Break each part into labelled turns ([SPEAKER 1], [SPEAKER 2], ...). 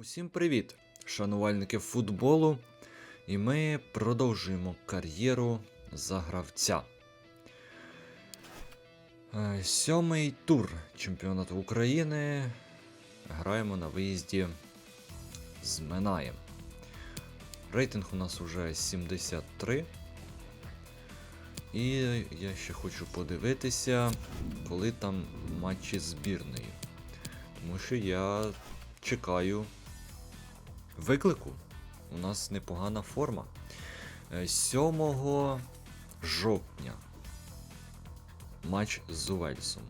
[SPEAKER 1] Усім привіт, шанувальники футболу. І ми продовжуємо кар'єру за гравця. Е, Сьомий тур чемпіонату України. Граємо на виїзді з Минаєм. Рейтинг у нас уже 73. І я ще хочу подивитися, коли там матчі збірної. Тому що я чекаю виклику. У нас непогана форма. Е, 7 жовтня. Матч з Увельсом.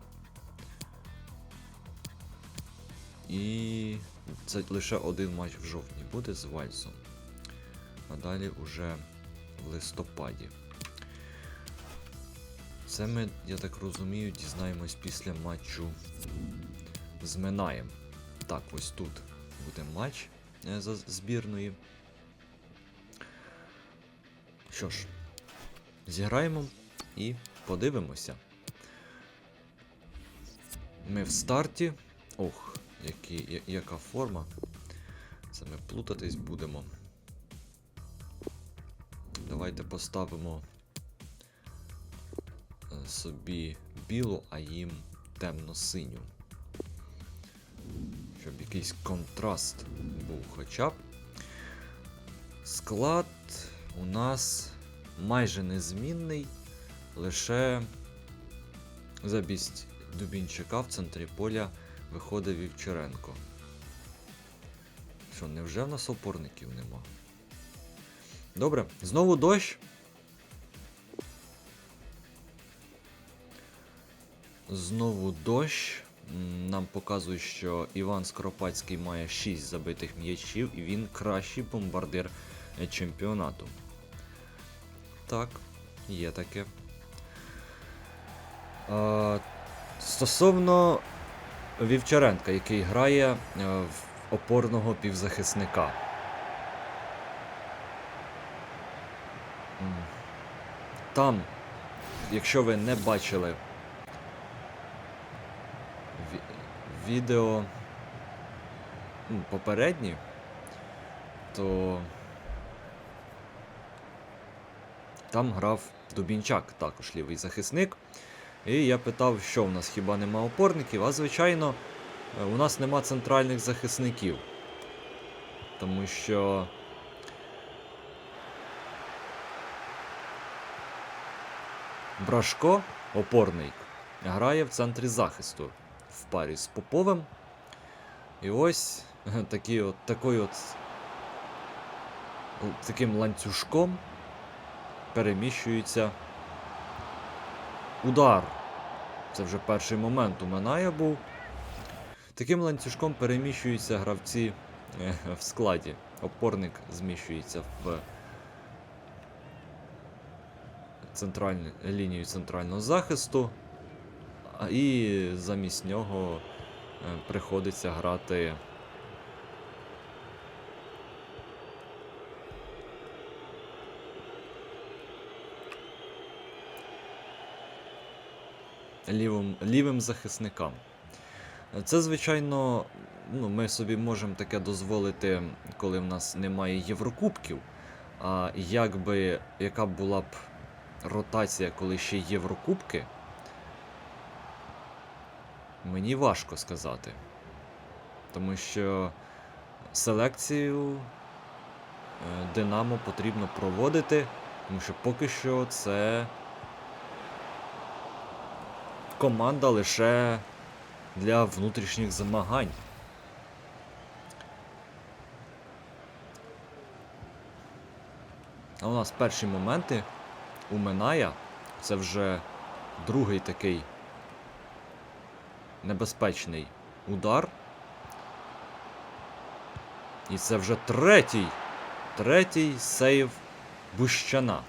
[SPEAKER 1] І це лише один матч в жовтні буде з Вальсом. А далі уже в листопаді. Це ми, я так розумію, дізнаємось після матчу з Минаєм. Так, ось тут буде матч е, за збірної. Що ж, зіграємо і подивимося. Ми в старті. Ох, які, я- яка форма. Це ми плутатись будемо. Давайте поставимо е, собі білу, а їм темно-синю. Щоб якийсь контраст був хоча б. Склад у нас майже незмінний, лише замість Дубінчака в центрі поля виходить Вівчаренко. Що, невже в нас опорників нема? Добре, знову дощ. Знову дощ. Нам показують, що Іван Скоропадський має 6 забитих м'ячів і він кращий бомбардир е, чемпіонату. Так, є таке. А, стосовно Вівчаренка, який грає е, в опорного півзахисника. Там, якщо ви не бачили відео ну, попередні, то там грав Дубінчак, також лівий захисник. І я питав, що в нас хіба нема опорників, а звичайно, у нас нема центральних захисників. Тому що. Брашко, опорник, грає в центрі захисту в парі з Поповим. І ось такі от, такий от, от таким ланцюжком переміщується удар. Це вже перший момент у Миная був. Таким ланцюжком переміщуються гравці е, в складі. Опорник зміщується в центральну, лінію центрального захисту, а і замість нього е, приходиться грати. Лівим, лівим захисникам. Це, звичайно, ну, ми собі можемо таке дозволити, коли в нас немає Єврокубків. А якби яка б була б ротація, коли ще Єврокубки, мені важко сказати. Тому що селекцію е, Динамо потрібно проводити, тому що поки що це команда лише для внутрішніх змагань. А у нас перші моменти у Миная. Це вже другий такий небезпечний удар. І це вже третій. Третій сейв Бущана.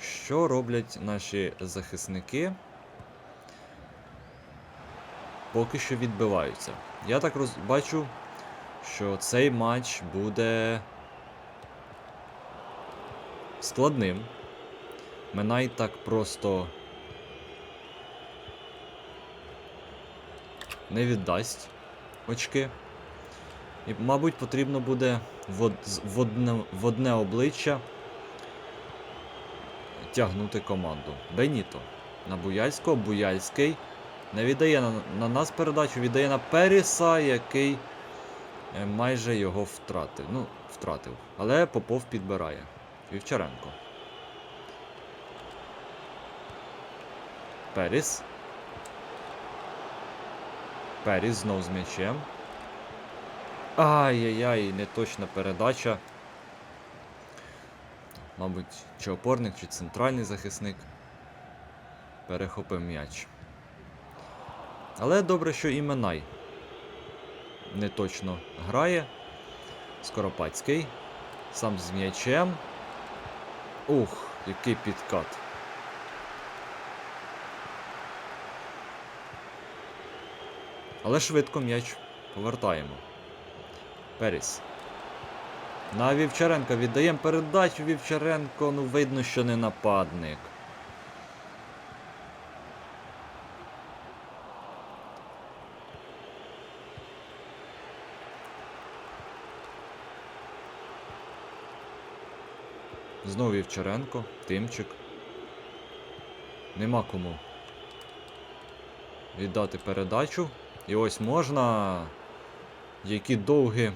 [SPEAKER 1] Що роблять наші захисники? Поки що відбиваються. Я так роз... бачу, що цей матч буде складним. Минай так просто не віддасть очки. І, мабуть, потрібно буде в, одне, в одне обличчя тягнути команду. Беніто. На Буяльського. Буяльський не віддає на, на нас передачу, віддає на Періса, який е, майже його втратив. Ну, втратив. Але Попов підбирає. Вівчаренко. Періс. Періс знов з м'ячем. Ай-яй-яй, неточна передача. Мабуть, чи опорник, чи центральний захисник. Перехопив м'яч. Але добре, що і Минай не точно грає. Скоропадський. Сам з м'ячем. Ух, який підкат. Але швидко м'яч повертаємо. Періс. На Вівчаренка віддаємо передачу Вівчаренко. Ну видно, що не нападник. Знову Вівчаренко, Тимчик. Нема кому віддати передачу. І ось можна. Які довгі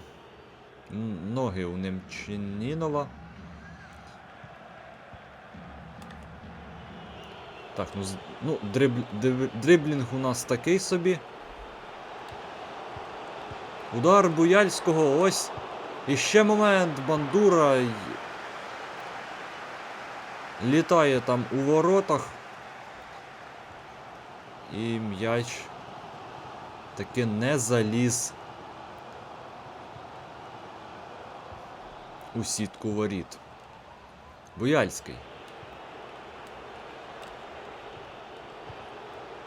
[SPEAKER 1] ноги у Немчинінова. Так, ну, ну дриб, дриб, дриблінг у нас такий собі. Удар Буяльського, ось. І ще момент, бандура. Літає там у воротах. І м'яч таки не заліз у сітку воріт. Буяльський.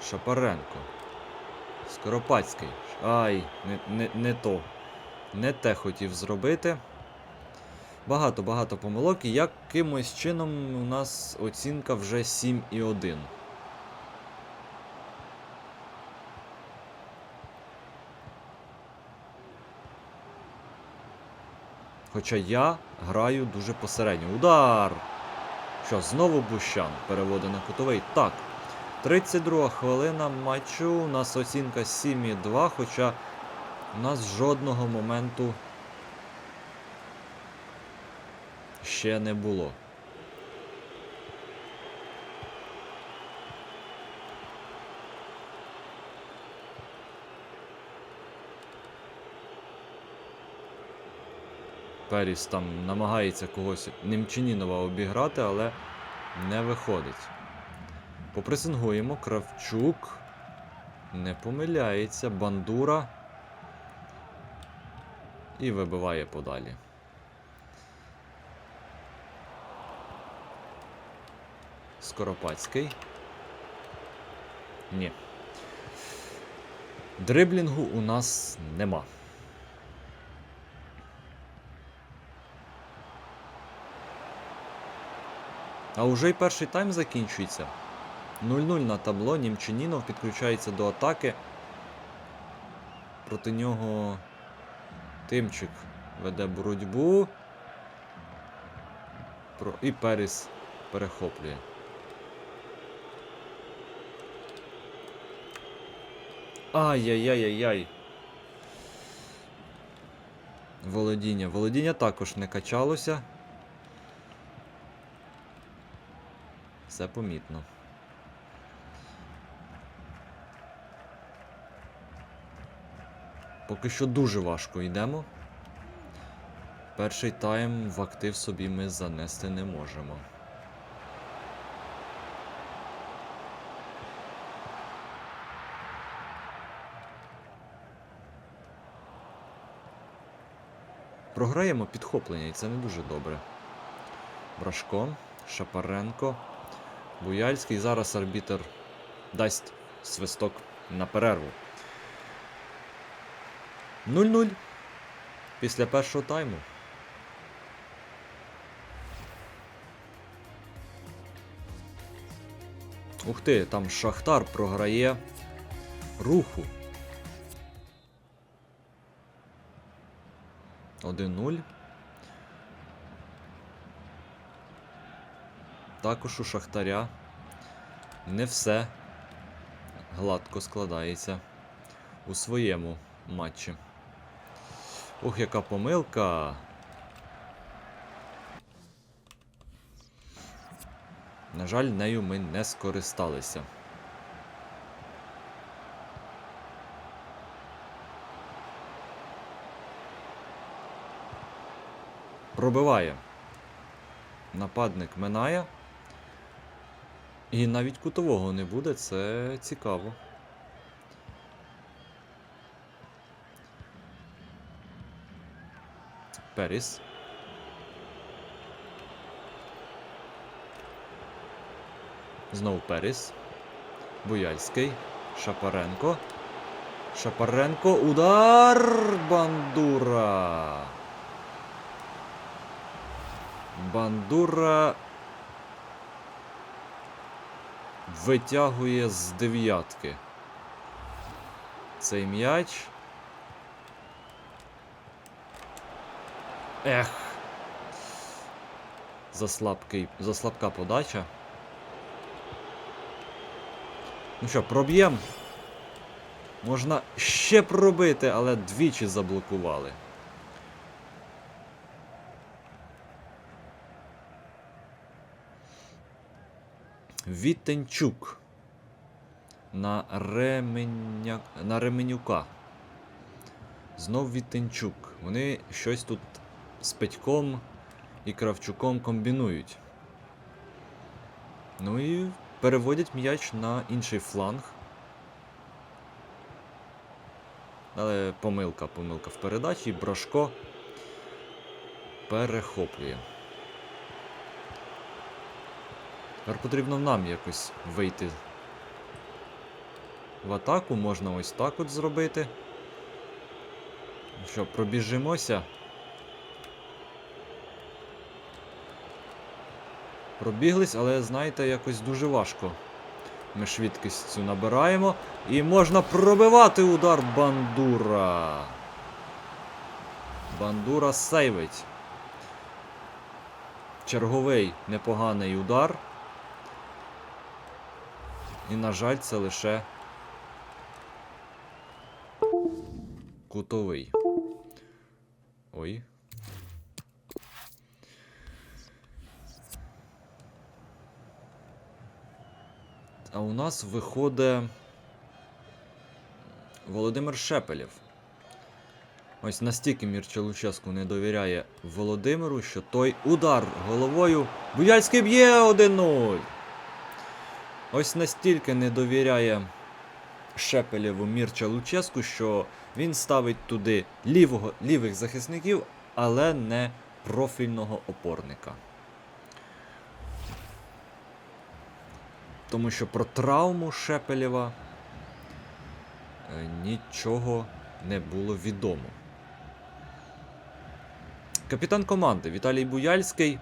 [SPEAKER 1] Шапаренко. Скоропадський. Ай, не, не, не то. Не те хотів зробити. Багато-багато помилок, і якимось чином у нас оцінка вже 7,1. Хоча я граю дуже посередньо. Удар! Що, знову Бущан переводить на кутовий. Так. 32 хвилина матчу. У нас оцінка 7,2, хоча у нас жодного моменту ще не було. Періс там намагається когось Немчинінова обіграти, але не виходить. Попресингуємо. Кравчук. Не помиляється. Бандура. І вибиває подалі. Скоропадський. Ні. Дриблінгу у нас нема. А уже й перший тайм закінчується. 0-0 на табло. Німчанінов підключається до атаки. Проти нього Тимчик веде боротьбу. І Періс перехоплює. Ай-яй-яй-яй-яй. Володіння. Володіння також не качалося. Все помітно. Поки що дуже важко йдемо. Перший тайм в актив собі ми занести не можемо. Програємо підхоплення, і це не дуже добре. Брашко, Шапаренко, Буяльський. Зараз арбітер дасть свисток на перерву. 0-0 після першого тайму. Ух ти, там Шахтар програє руху. 1-0. Також у Шахтаря не все гладко складається у своєму матчі. Ох, яка помилка. На жаль, нею ми не скористалися. Пробиває. Нападник минає. І навіть кутового не буде, це цікаво. Періс. Знову Періс. Буяльський. Шапаренко. Шапаренко. Удар! Бандура. Бандура витягує з дев'ятки. Цей м'яч. Ех. Заслабкий, заслабка подача. Ну що, проб'єм. Можна ще пробити, але двічі заблокували. Вітенчук. На Ременя... на Ременюка. Знов Вітенчук. Вони щось тут з Петьком і Кравчуком комбінують. Ну і переводять м'яч на інший фланг. Але помилка, помилка в передачі, Брошко перехоплює. Тепер потрібно нам якось вийти в атаку, можна ось так от зробити. Що, пробіжимося. Пробіглись, але знаєте, якось дуже важко. Ми швидкість цю набираємо. І можна пробивати удар бандура. Бандура сейвить. Черговий непоганий удар. І, на жаль, це лише кутовий. Ой. А у нас виходить Володимир Шепелєв. Ось настільки Мірча Луческу не довіряє Володимиру, що той удар головою. Буяльський б'є 1-0. Ось настільки не довіряє Шепелєву Мірча Луческу, що він ставить туди лівого, лівих захисників, але не профільного опорника. Тому що про травму Шепелєва е, нічого не було відомо. Капітан команди Віталій Буяльський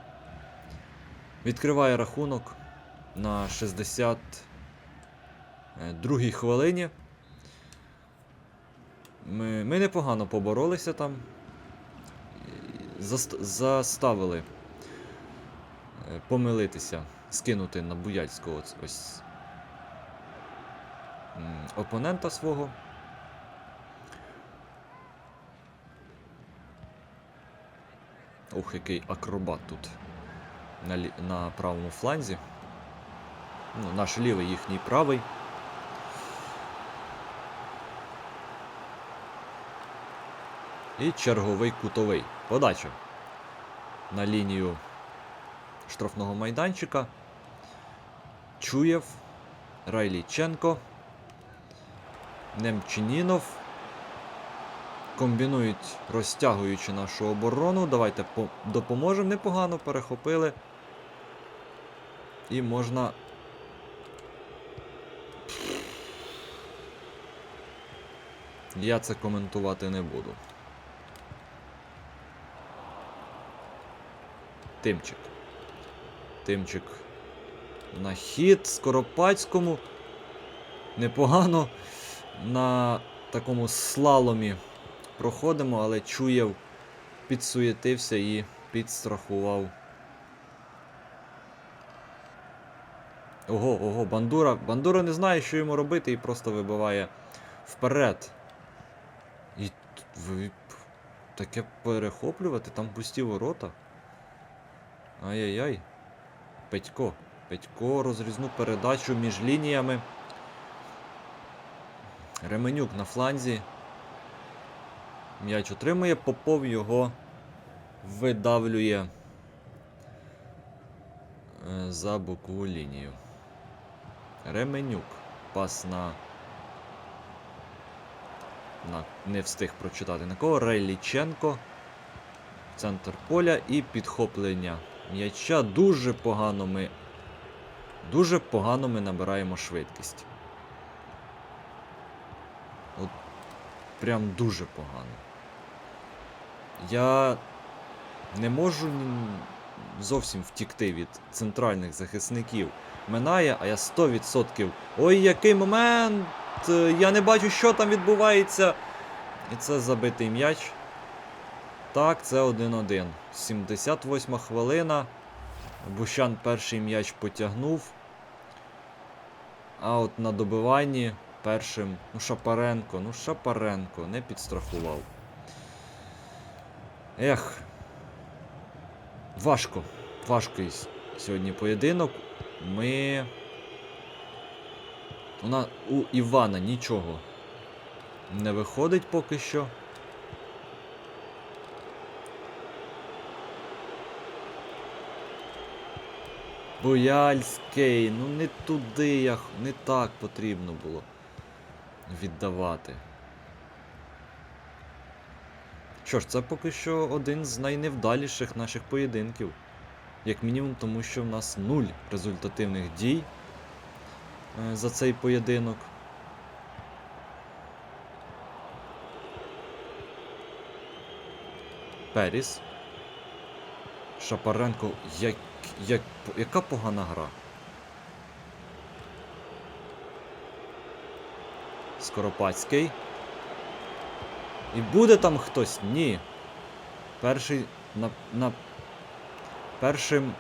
[SPEAKER 1] відкриває рахунок на 62-й хвилині. Ми, ми непогано поборолися там. Заст- заставили е, помилитися, скинути на Буяльського ось опонента свого. Ох, який акробат тут на, на правому фланзі. Ну, наш лівий, їхній правий. І черговий кутовий. Подача. На лінію штрафного майданчика. Чуєв. Райліченко. Немчинінов. Комбінують, розтягуючи нашу оборону. Давайте допоможемо. Непогано перехопили. І можна. Я це коментувати не буду. Тимчик. Тимчик на хід Скоропадському. Непогано на такому слаломі проходимо, але Чуєв підсуєтився і підстрахував. Ого, ого, бандура. Бандура не знає, що йому робити, і просто вибиває вперед. Ви таке перехоплювати, там пусті ворота. Ай-яй-яй. Петько. Петько розрізну передачу між лініями. Ременюк на фланзі. М'яч отримує, Попов його видавлює е, за бокову лінію. Ременюк. Пас на. Не встиг прочитати на кого. Рейліченко. Центр поля і підхоплення м'яча. Дуже погано ми. Дуже погано ми набираємо швидкість. От прям дуже погано. Я не можу зовсім втікти від центральних захисників. Минає, а я 100%. Ой, який момент! Я не бачу, що там відбувається. І це забитий м'яч. Так, це 1-1. 78 хвилина. Бущан перший м'яч потягнув. А от на добиванні першим. Ну, Шапаренко, ну Шапаренко не підстрахував. Ех. Важко. Важкий сьогодні поєдинок. Ми. У, на... у Івана нічого не виходить поки що. Бояльський, ну не туди я, не так потрібно було віддавати. Що ж, це поки що один з найневдаліших наших поєдинків. Як мінімум, тому що в нас нуль результативних дій е, за цей поєдинок. Періс. Шапаренко, як, як, яка погана гра. Скоропадський. І буде там хтось? Ні. Перший на. на першим.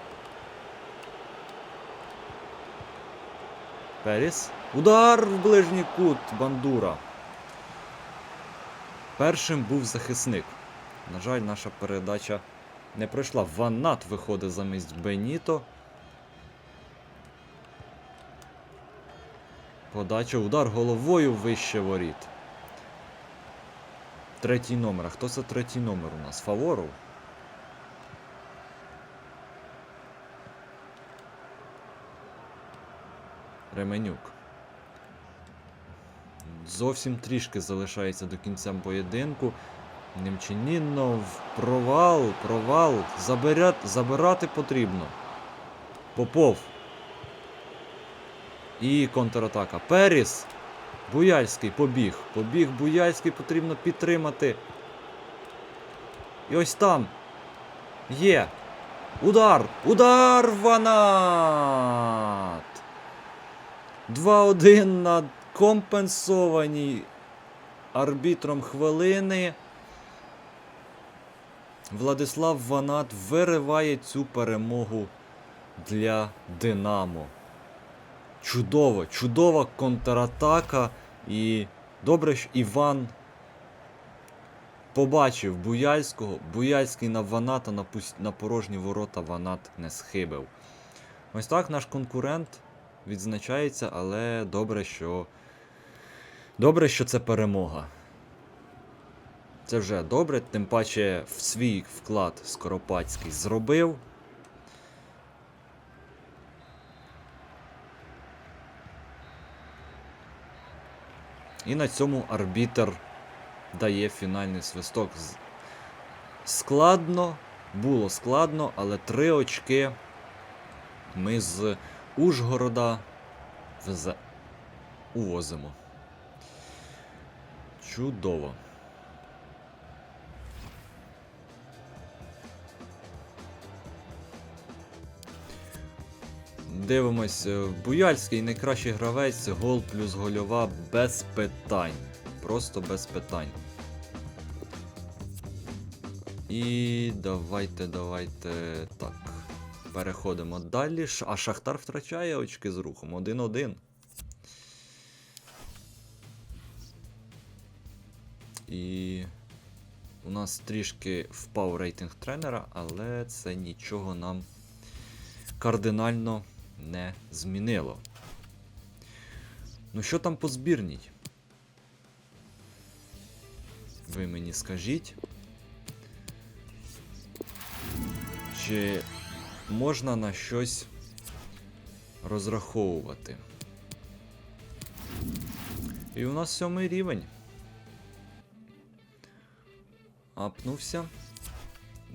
[SPEAKER 1] Періс. Удар в ближній кут бандура. Першим був захисник. На жаль, наша передача не пройшла. Ванат виходить замість Беніто. Подача, удар головою вище воріт. Третій номер. А хто це третій номер у нас? Фаворов? Ременюк. Зовсім трішки залишається до кінця поєдинку. Немчинінов, провал, провал. Забират, забирати потрібно. Попов. І контратака. Періс. Буяльський побіг. Побіг Буяльський потрібно підтримати. І ось там. Є. Удар! Удар! Ванат! 2-1 на компенсованій арбітром хвилини. Владислав Ванат вириває цю перемогу для Динамо. Чудово, чудова контратака. І добре, що Іван побачив Буяльського. Буяльський на Ваната на, на порожні ворота Ванат не схибив. Ось так наш конкурент відзначається, але добре, що. Добре, що це перемога. Це вже добре, тим паче в свій вклад Скоропадський зробив. І на цьому арбітер дає фінальний свисток. Складно, було складно, але три очки ми з Ужгорода вз... увозимо. Чудово. Дивимось, е, Буяльський найкращий гравець, гол плюс гольова без питань. Просто без питань. І давайте, давайте. Так. Переходимо далі. А Шахтар втрачає очки з рухом. 1-1. І у нас трішки впав рейтинг тренера, але це нічого нам кардинально не змінило. Ну що там по збірній? Ви мені скажіть. Чи можна на щось розраховувати? І у нас сьомий рівень. Апнувся.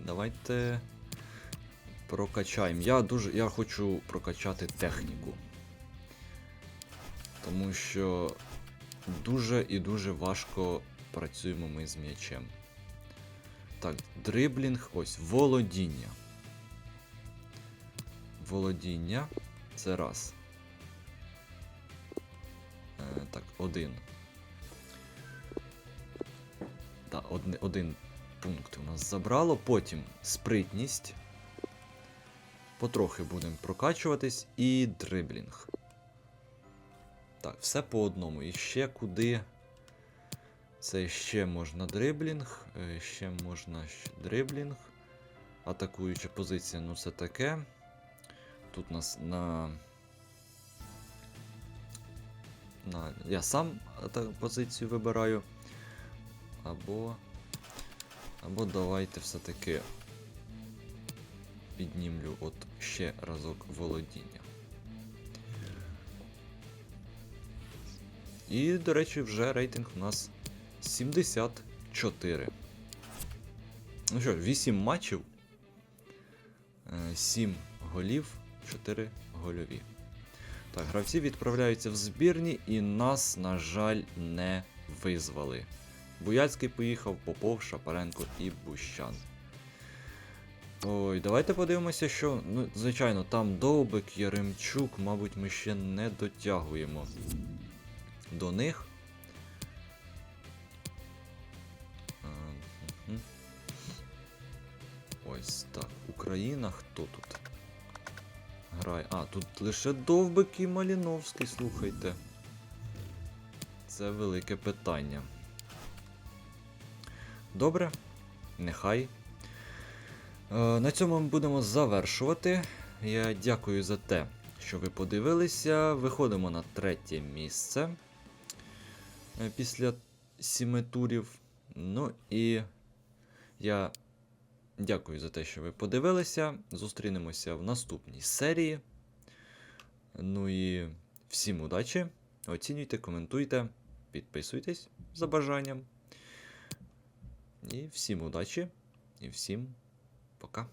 [SPEAKER 1] Давайте прокачаємо. Я дуже. Я хочу прокачати техніку. Тому що дуже і дуже важко працюємо ми з м'ячем. Так, дриблінг, ось, володіння. Володіння. Це раз. Е, так, один. Так, один, пункт у нас забрало. Потім спритність. Потрохи будемо прокачуватись. І дриблінг. Так, все по одному. І ще куди. Це ще можна дриблінг. е, Ще можна ще дриблінг. Атакуюча позиція, ну це таке. Тут нас на. на... Я сам позицію вибираю. Або. Або давайте все-таки піднімлю от ще разок володіння. І, до речі, вже рейтинг у нас 74. Ну що, 8 матчів, 7 голів, 4 гольові. Так, гравці відправляються в збірні і нас, на жаль, не визвали. Буяцький поїхав, Попов, Шапаренко і Бущан. Ой, давайте подивимося, що. Ну, звичайно, там Довбик, Яремчук, мабуть, ми ще не дотягуємо до них. Ось так. Україна, хто тут? Грає. А, тут лише Довбик і Маліновський, слухайте. Це велике питання. Добре, нехай. Е, На цьому ми будемо завершувати. Я дякую за те, що ви подивилися. Виходимо на третє місце е, після сіми турів. Ну і я дякую за те, що ви подивилися. Зустрінемося в наступній серії. Ну і всім удачі. Оцінюйте, коментуйте, підписуйтесь за бажанням. І всім удачі і всім пока.